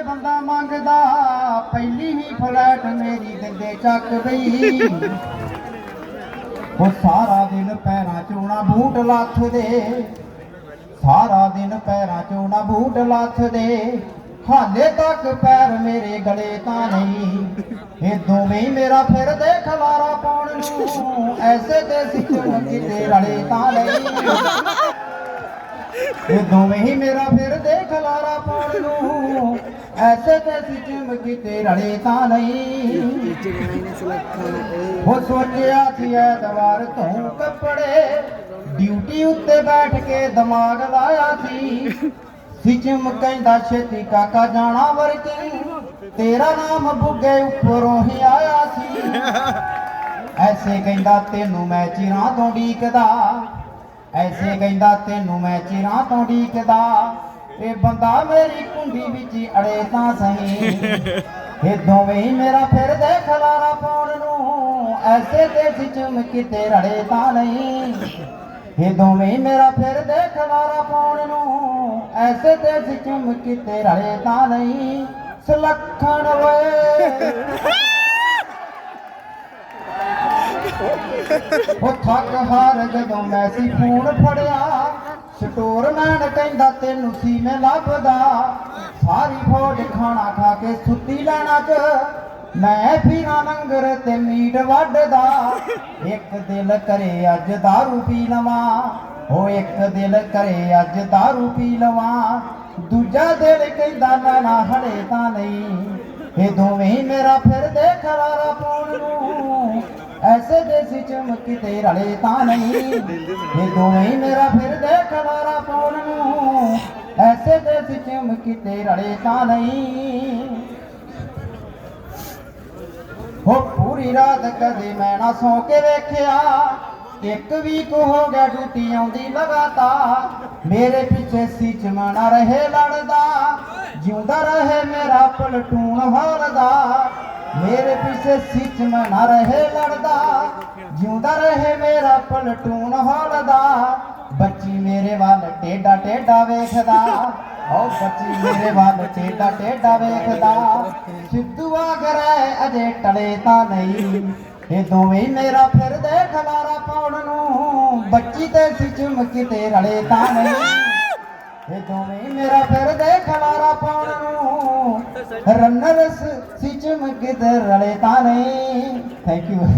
ਵੇ ਬੰਦਾ ਮੰਗਦਾ, ਪਹਿਲੀ ਹੀ ਫਲੈਟ ਮੇਰੀ ਦਿੰਦੇ ਚੱਕ ਗਈ ਉਹ ਸਾਰਾ ਦਿਨ ਪੈਰਾਂ ਚੋਣਾ ਬੂਟ ਲੱਥਦੇ ਸਾਰਾ ਦਿਨ ਪੈਰਾਂ ਚੋਣਾ ਬੂਟ ਲੱਥਦੇ ਹਾਲੇ ਤੱਕ ਪੈਰ ਮੇਰੇ ਗਲੇ ਤਾਂ ਨਹੀਂ। ਇਹ ਦੋਵੇਂ ਮੇਰਾ ਫਿਰਦੇ ਖਲਾਰਾ ਪਾਉਣ ਨੂੰ। ਐਸੇ ਤੇ ਸਿੱਖਣ ਕਿਤੇ ਰਲੇ ਤਾਂ ਨਹੀਂ। ਇਹ ਦੋਵੇਂ ਹੀ ਮੇਰਾ ਫਿਰਦੇ ਖਲਾਰਾ ਪਾਉਣ ਨੂੰ। ਐਸੇ ਤੇ ਸਿੱਖਣ ਕਿਤੇ, ਰਲੇ ਤਾਂ ਨਹੀਂ। ਉਹ ਸੋਚਿਆ ਸੀ ਐਤਵਾਰ ਤੋਂ ਕੱਪੜੇ, ਡਿਊਟੀ ਉੱਤੇ ਬੈਠ ਕੇ ਦਿਮਾਗ ਲਾਇਆ ਸੀ। ਸਿਚਮ ਕਹਿੰਦਾ, ਛੇਤੀ ਕਾਕਾ ਜਾਣਾ ਵਰਕਿੰਗ ਤੇਰਾ ਨਾਮ ਬੁੱਗੇ ਉੱਪਰੋਂ ਹੀ ਆਇਆ ਸੀ। ਐਸੇ ਕਹਿੰਦਾ, ਤੈਨੂੰ ਮੈਂ ਚਿਰਾਂ ਤੋਂ ਢੀਕਦਾ ਐਸੇ ਕਹਿੰਦਾ, ਤੈਨੂੰ ਮੈਂ ਚਿਰਾਂ ਤੋਂ ਢੀਕਦਾ ਇਹ ਬੰਦਾ ਮੇਰੀ ਕੁੰਡੀ ਵਿੱਚ ਅੜੇ ਤਾਂ ਸਹੀ। ਇਹ ਦੋਵੇਂ ਮੇਰਾ ਫਿਰਦੇ ਖਲਾਰਾ ਪਾਉਣ ਨੂੰ। ਐਸੇ ਤੇ ਸਿਚਮ ਕਿਤੇ ਰੜੇ ਤਾਂ ਨਹੀਂ। ਇਹ ਦੋਵੇਂ ਮੇਰਾ ਫਿਰਦੇ ਖਲਾਰਾ ਪਾਉਣ ਨੂੰ। ਐਸੇ ਤੇ ਸਿਚਮ ਕਿਤੇ ਰੜੇ ਤਾਂ ਨਹੀਂ। ਸੁਲੱਖਣ ਵੇ ਉਹ ਥੱਕ ਹਾਰ ਜਦੋਂ ਮੈਂ ਸੀ ਫੋਨ ਫੜਿਆ। ਸਟੋਰਮੈਨ ਕਹਿੰਦਾ ਤੈਨੂੰ ਸੀ ਮੈਂ ਲੱਭਦਾ ਸਾਰੀ ਫੌਜ ਖਾਣਾ ਖਾ ਕੇ ਸੁੱਤੀ ਲੈਣਾ ਚ ਮੈਂ ਫਿਰਾਂ ਲੰਗਰ ਤੇ ਮੀਟ ਵੱਢਦਾ ਇੱਕ ਦਿਲ ਕਰੇ ਅੱਜ दारू ਪੀ ਲਵਾਂ ਉਹ ਇੱਕ ਦਿਲ ਕਰੇ ਅੱਜ दारू ਪੀ ਲਵਾਂ ਦੂਜਾ ਦਿਲ ਕਹਿੰਦਾ ਨਾ ਨਾ ਹੜੇ ਤਾਂ ਨਹੀਂ ਇਹ ਦੋਵੇਂ ਹੀ ਮੇਰਾ ਫਿਰਦੇ ਖਲਾਰਾ ਪਾਉਣ ਨੂੰ ਐਸੇ ਦੇਸੀ ਚਮਕ ਤੇ ਰਲੇ ਤਾਂ ਨਹੀਂ। ਇਹ ਦੋਵੇਂ ਮੇਰਾ ਫਿਰਦੇ ਖਲਾਰਾ ਪਾਉਣ ਨੂੰ। ਐਸੇ ਦੇਸੀ ਚਮਕ ਤੇ ਰਲੇ ਤਾਂ ਨਹੀਂ। ਹੋ ਪੂਰੀ ਰਾਤ ਕਦੇ ਮੈਂ ਨਾ ਸੌ ਕੇ ਵੇਖਿਆ। ਇੱਕ ਵੀਕ ਹੋ ਗਿਆ ਡਿਊਟੀ ਆਉਂਦੀ ਲਗਾਤਾਰ। ਮੇਰੇ ਪਿੱਛੇ ਸੀ ਜਮਾਨਾ ਰਹੇ ਲੜਦਾ। ਜਿਉਂਦਾ ਰਹੇ ਮੇਰਾ ਪਲਟੂਨ ਹੌਲਦਾ। ਮੇਰੇ ਪਿੱਛੇ ਸੀ ਜਮਾਨਾ ਰਹੇ ਲੜਦਾ। ਜਿਉਂਦਾ ਰਹੇ ਮੇਰਾ ਪਲਟੂਨ ਹੌਲਦਾ। ਬੱਚੀ ਮੇਰੇ ਵੱਲ ਟੇਡਾ ਟੇਡਾ ਵੇਖਦਾ। ਓ ਬੱਚੀ ਮੇਰੇ ਵੱਲ ਟੇਡਾ ਟੇਡਾ ਵੇਖਦਾ। ਸਿੱਧੂ ਆਗਰੇ ਅਜੇ ਟਲੇ ਤਾਂ ਨਹੀਂ। ਇਹ ਦੋਵੇਂ ਮੇਰਾ ਫਿਰਦੇ ਖਲਾਰਾ ਪਾਉਣ ਨੂੰ। ਬੱਚੀ ਤੇ ਸਿਚਮ ਕਿਤੇ ਰਲੇ ਤਾਂ ਨਹੀਂ। ਇਹ ਦੋਵੇਂ ਮੇਰਾ ਫਿਰਦੇ ਖਲਾਰਾ ਪਾਉਣ ਨੂੰ। ਰੰਨਰ ਸਿਚਮ ਕਿਤੇ ਰਲੇ ਤਾਂ ਨਹੀਂ। Thank you